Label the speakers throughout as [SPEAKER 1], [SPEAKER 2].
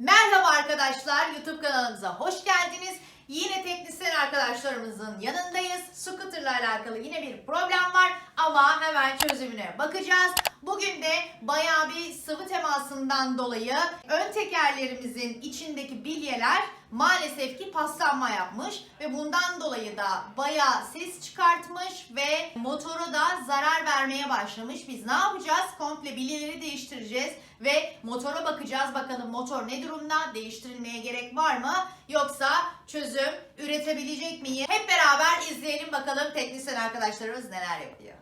[SPEAKER 1] Merhaba arkadaşlar, YouTube kanalımıza hoş geldiniz. Yine teknisyen arkadaşlarımızın yanındayız. Scooter'la alakalı yine bir problem var ama hemen çözümüne bakacağız. Bugün de bayağı bir sıvı temasından dolayı ön tekerlerimizin içindeki bilyeler maalesef ki paslanma yapmış ve bundan dolayı da bayağı ses çıkartmış ve motora da zarar vermeye başlamış. Biz ne yapacağız? Komple bilyeleri değiştireceğiz ve motora bakacağız. Bakalım motor ne durumda? Değiştirilmeye gerek var mı? Yoksa çözüm üretebilecek miyiz? Hep beraber izleyelim bakalım teknisyen arkadaşlarımız neler yapıyor.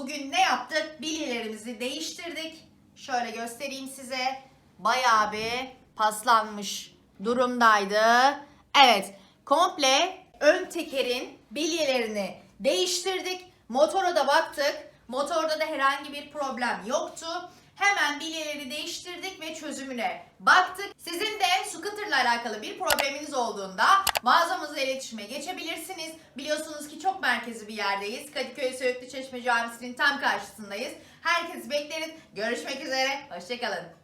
[SPEAKER 1] Bugün ne yaptık? Bilyelerimizi değiştirdik. Şöyle göstereyim size. Bayağı bir paslanmış durumdaydı. Evet, komple ön tekerin bilyelerini değiştirdik. Motora da baktık. Motorda da herhangi bir problem yoktu. Hemen bilyeleri değiştirdik ve çözümüne baktık. Sizin de scooterla alakalı bir probleminiz olduğunda mağazamızla iletişime geçebilirsiniz. Biliyorsunuz ki çok merkezi bir yerdeyiz. Kadıköy Söğütlü Çeşme Camisi'nin tam karşısındayız. Herkesi bekleriz. Görüşmek üzere. Hoşçakalın.